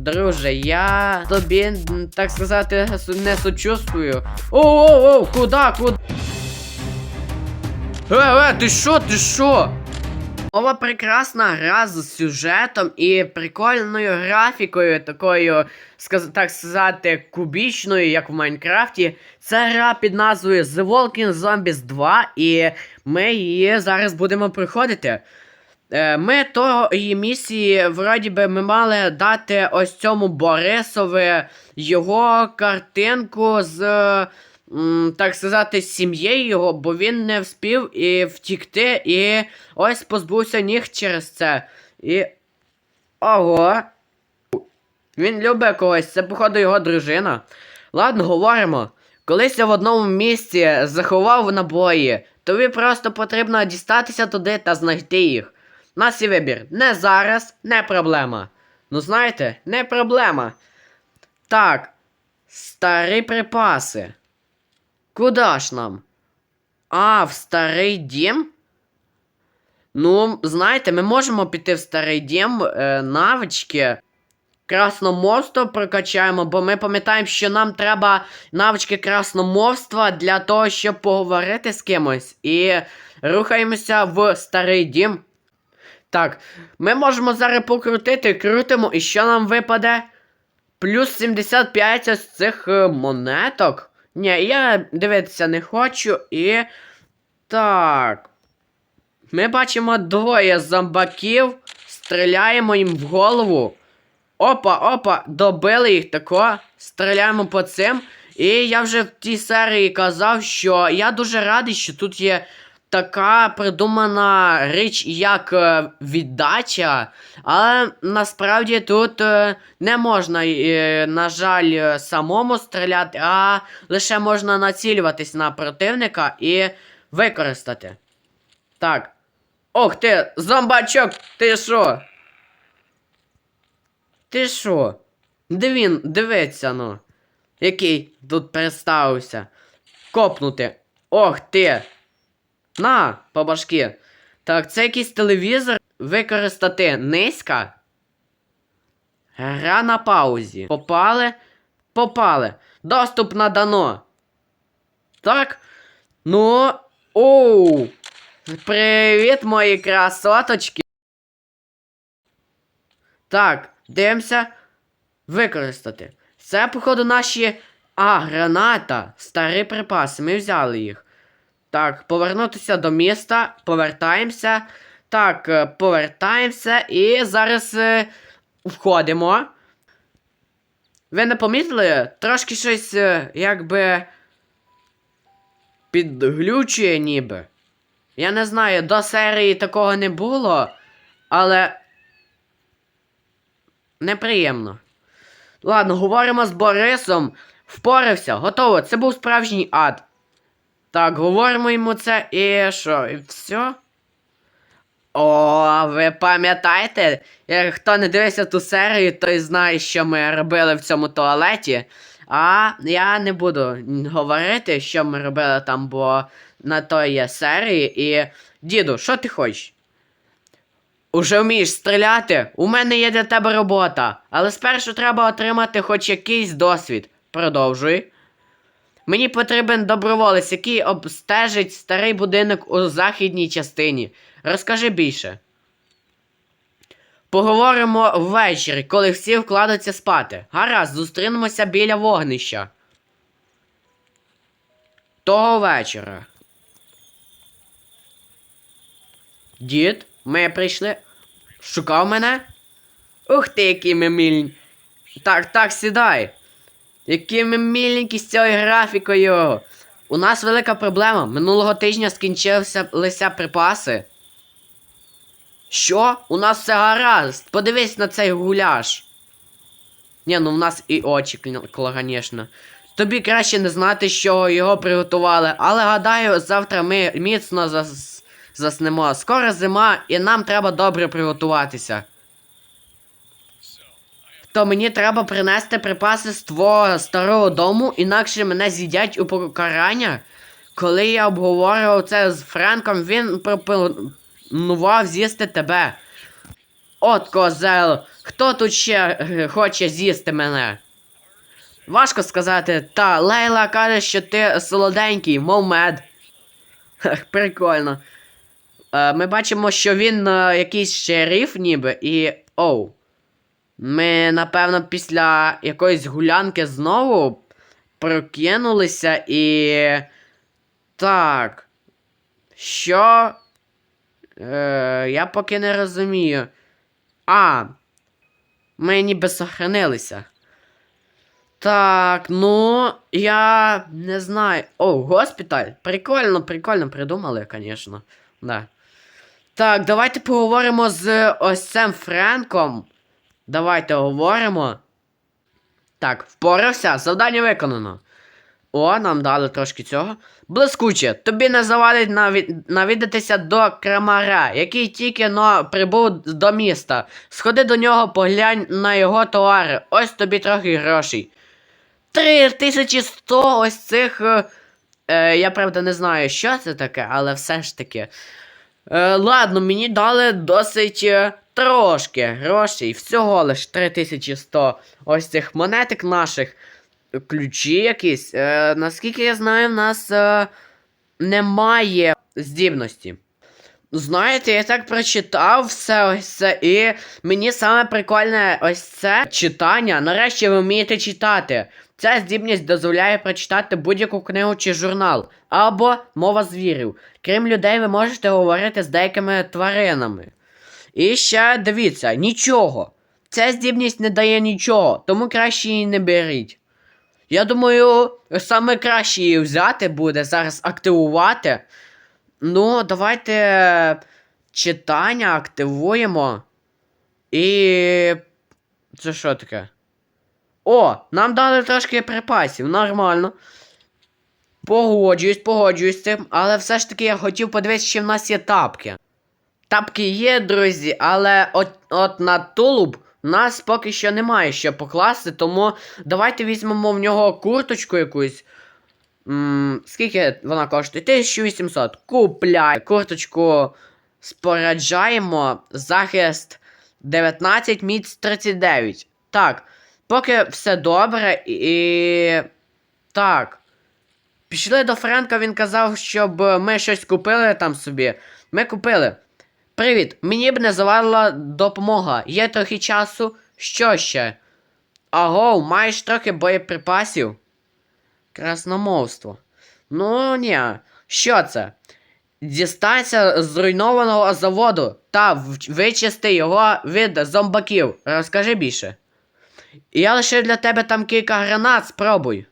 Друже, я тобі, так сказати, не сочувствую. Оу-оу-оу, куда, куда? Е, е, ти що, ти що? Нова прекрасна гра з сюжетом і прикольною графікою, такою, так сказати, кубічною, як в Майнкрафті. Це гра під назвою The Walking Zombies 2, і ми її зараз будемо проходити. Е, Ми тої місії, вроді би, ми мали дати ось цьому Борисові його картинку з, так сказати, сім'єю його, бо він не вспів і втікти, і ось позбувся ніг через це. І. Ого. Він любить когось, це, походу, його дружина. Ладно, говоримо. Колись я в одному місці заховав набої, тобі просто потрібно дістатися туди та знайти їх. У нас є вибір. Не зараз, не проблема. Ну знаєте, не проблема. Так. Старі припаси. Куда ж нам? А, в старий дім? Ну, знаєте, ми можемо піти в старий дім, е, навички. Красномовство прокачаємо, бо ми пам'ятаємо, що нам треба навички красномовства для того, щоб поговорити з кимось. І рухаємося в старий дім. Так, ми можемо зараз покрутити, крутимо, і що нам випаде? Плюс 75 ось цих е, монеток. Ні, я дивитися не хочу. І. Так. Ми бачимо двоє зомбаків. Стріляємо їм в голову. Опа, опа, добили їх тако. Стріляємо по цим. І я вже в тій серії казав, що я дуже радий, що тут є така придумана річ, як е, віддача. Але насправді тут е, не можна, е, на жаль, самому стріляти, а лише можна націлюватись на противника і використати. Так. Ох ти, зомбачок, ти що? Ти що? Де він? Дивиться, ну. Який тут представився. Копнути. Ох ти. На, по башки. Так, це якийсь телевізор. Використати низько. Гра на паузі. Попали. Попали. Доступ надано. Так. Ну. Оу. Привіт, мої красоточки. Так, дивимося. Використати. Це, походу, наші. А, граната. Старі припаси. Ми взяли їх. Так, повернутися до міста. Повертаємося. Так, е, повертаємося. І зараз е, входимо. Ви не помітили? Трошки щось, е, якби. Підглючує ніби. Я не знаю, до серії такого не було, але. Неприємно. Ладно, говоримо з Борисом. Впорався, готово. Це був справжній ад. Так, говоримо йому це і що? І все? О, ви пам'ятаєте? Хто не дивився ту серію, той знає, що ми робили в цьому туалеті. А я не буду говорити, що ми робили там, бо на то є серії. І. Діду, що ти хочеш? Уже вмієш стріляти? У мене є для тебе робота. Але спершу треба отримати хоч якийсь досвід. Продовжуй. Мені потрібен доброволець, який обстежить старий будинок у західній частині. Розкажи більше. Поговоримо ввечері, коли всі вкладуться спати. Гаразд, зустрінемося біля вогнища. Того вечора. Дід, ми прийшли. Шукав мене? Ух ти, який ми мільні. Так, так, сідай. Які ми міленькі з цією графікою. У нас велика проблема. Минулого тижня скінчилися лися припаси. Що? У нас все гаразд. Подивись на цей гуляш. Ні, ну в нас і очі, звісно. Тобі краще не знати, що його приготували, але гадаю, завтра ми міцно зас... заснемо. Скоро зима, і нам треба добре приготуватися. То мені треба принести припаси з твого старого дому, інакше мене з'їдять у покарання. Коли я обговорював це з Френком, він пропонував з'їсти тебе. От козел, хто тут ще е, хоче з'їсти мене? Важко сказати, та Лейла каже, що ти солоденький, мов мед. Прикольно. Е, ми бачимо, що він е, якийсь шериф ніби і. Оу. Ми, напевно, після якоїсь гулянки знову прокинулися і. Так. Що? Е, я поки не розумію. А. Ми ніби сохранилися. Так, ну, я не знаю. О, госпіталь. Прикольно, прикольно придумали, звісно. Да. Так, давайте поговоримо з ось цим Френком. Давайте говоримо. Так, впорався, завдання виконано. О, нам дали трошки цього. Блискуче, тобі не завадить наві... навідатися до крамара, який тільки но прибув до міста. Сходи до нього, поглянь на його товари. Ось тобі трохи грошей. 3100 ось цих. Е, е, я правда не знаю, що це таке, але все ж таки. Е, ладно, мені дали досить е, трошки грошей. Всього лиш 3100 ось цих монетик наших. Ключі якісь. Е, наскільки я знаю, в нас е, немає здібності. Знаєте, я так прочитав все ось це, і мені саме прикольне ось це читання. Нарешті ви вмієте читати. Ця здібність дозволяє прочитати будь-яку книгу чи журнал, або мова звірів. Крім людей, ви можете говорити з деякими тваринами. І ще дивіться, нічого. Ця здібність не дає нічого, тому краще її не беріть. Я думаю, саме краще її взяти буде зараз активувати. Ну, давайте читання активуємо. І. Це що таке? О, нам дали трошки припасів, нормально. Погоджуюсь, погоджуюсь з цим, але все ж таки я хотів подивитися, чи в нас є тапки. Тапки є, друзі, але от, от на тулуб нас поки що немає що покласти, тому давайте візьмемо в нього курточку якусь. М, скільки вона коштує? 1800. Купляй. Курточку споряджаємо. Захист 19, міць 39. Так. Поки все добре і. Так. Пішли до Френка, він казав, щоб ми щось купили там собі. Ми купили. Привіт, мені б не завадила допомога. Є трохи часу. Що ще? Аго, маєш трохи боєприпасів? Красномовство. Ну, ні. Що це? Дістанься зруйнованого заводу та вичисти його від зомбаків. Розкажи більше. Я лише для тебе там кілька гранат, спробуй.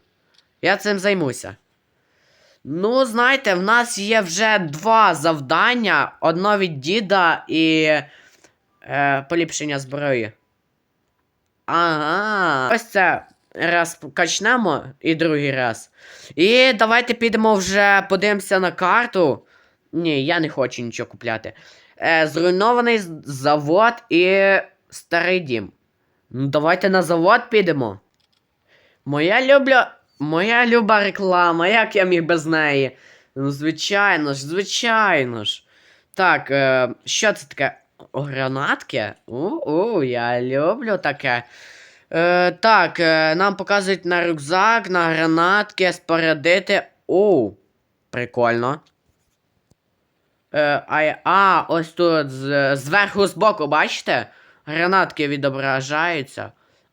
Я цим займуся. Ну, знаєте, в нас є вже два завдання: одно від діда і е, поліпшення зброї. Ага. Ось це раз качнемо і другий раз. І давайте підемо вже подивимося на карту. Ні, я не хочу нічого купляти. Е, зруйнований завод і старий дім. Ну, давайте на завод підемо. Моя любля. Моя люба реклама, як я міг без неї? Ну, звичайно ж, звичайно ж. Так, е, що це таке? Гранатки? У-у, я люблю таке. Е, так, е, нам показують на рюкзак, на гранатки, спорядити. О, прикольно. Е, а, а, ось тут з, зверху збоку, бачите? Гранатки відображаються.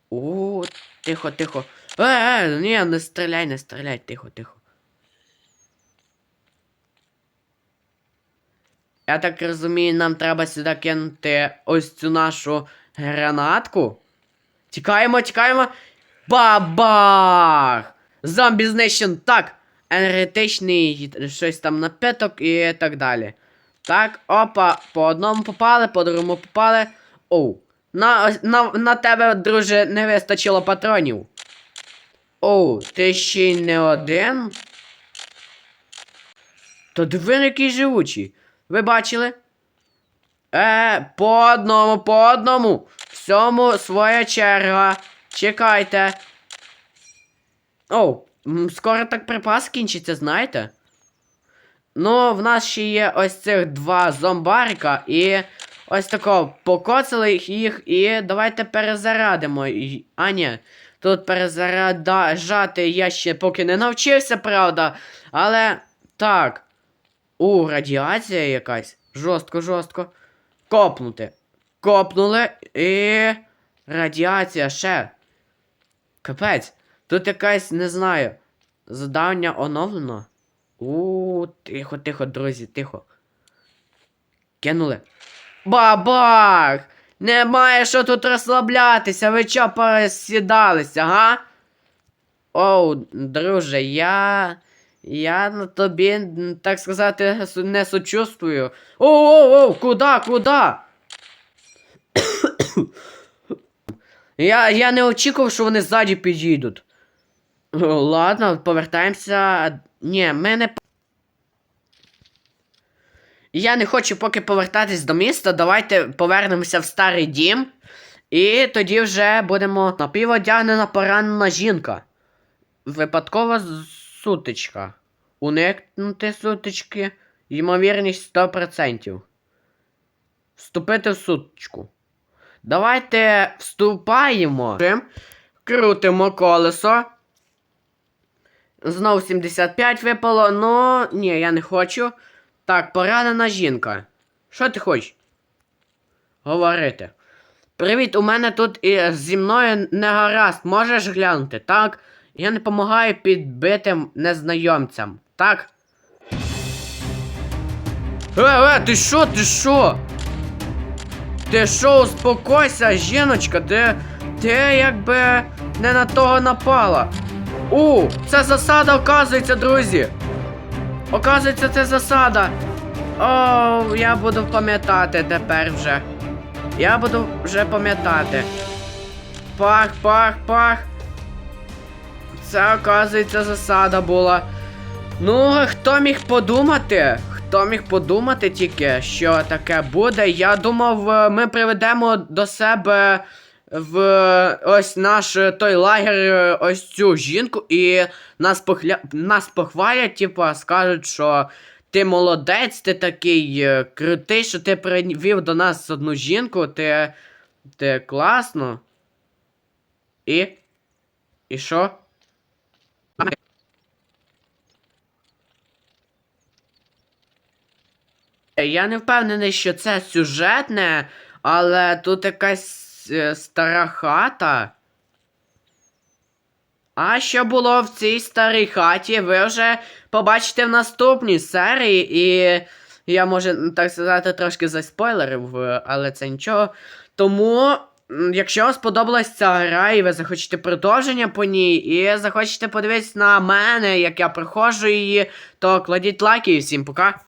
У, тихо, тихо. Е, е, ні, не стріляй, не стріляй, тихо, тихо. Я так розумію, нам треба сюди кинути ось цю нашу гранатку. Тікаємо, тікаємо. Бабах! Зомбі знищен. Так. Енергетичний щось там напиток і так далі. Так, опа, по одному попали, по другому попали. Оу. На, на, на тебе, друже, не вистачило патронів. Оу, ти ще й не один? Та диви, який живучий. Ви бачили? Е, по одному, по одному. Всьому своя черга. Чекайте. Оу, скоро так припас кінчиться, знаєте? Ну, в нас ще є ось цих два зомбарика і ось тако покоцали їх і давайте перезарядимо. І- А, ні. Тут перезаряджати я ще поки не навчився, правда. Але так. У, радіація якась. Жорстко, жорстко. Копнути. Копнули і. Радіація ще. Капець. Тут якась, не знаю. Завдання оновлено. У, тихо, тихо, друзі, тихо. Кинули. Бабах! Немає що тут розслаблятися, ви чо пересідалися, га? Оу, друже, я. Я на тобі, так сказати, не сочувствую. Оу, оу, оу, куда, куда? я, я не очікував, що вони ззаді підійдуть. Ладно, повертаємося. Ні, ми не. Я не хочу поки повертатись до міста. Давайте повернемося в старий дім. І тоді вже будемо напіводягнена поранена жінка. Випадкова сутичка. Уникнути сутички. Ймовірність 100%. Вступити в сутичку. Давайте вступаємо. Крутимо колесо. Знов 75 випало. Ну, ні, я не хочу. Так, поранена жінка. Що ти хочеш? Говорити. Привіт, у мене тут і зі мною не гаразд. Можеш глянути, так? Я не допомагаю підбитим незнайомцям, так? Е, е, ти що, ти що? Ти що, успокойся, жіночка, ти. Ти якби не на того напала. У, це засада, оказується, друзі. Оказується, це засада. О, я буду пам'ятати тепер вже. Я буду вже пам'ятати. Пах, пах, пах. Це, оказується, засада була. Ну, хто міг подумати? Хто міг подумати тільки, що таке буде? Я думав, е, ми приведемо до себе в ось наш е, той лагер, е, ось цю жінку, і нас, похля... нас похвалять, типа, скажуть, що ти молодець, ти такий е, крутий, що ти привів до нас одну жінку, ти. Ти класно. І? І що? Я не впевнений, що це сюжетне, але тут якась е, стара хата. А що було в цій старій хаті, ви вже побачите в наступній серії, і я, може, так сказати, трошки заспойлерив, е, але це нічого. Тому, якщо вам сподобалась ця гра, і ви захочете продовження по ній, і захочете подивитися на мене, як я проходжу її, то кладіть лайки і всім пока.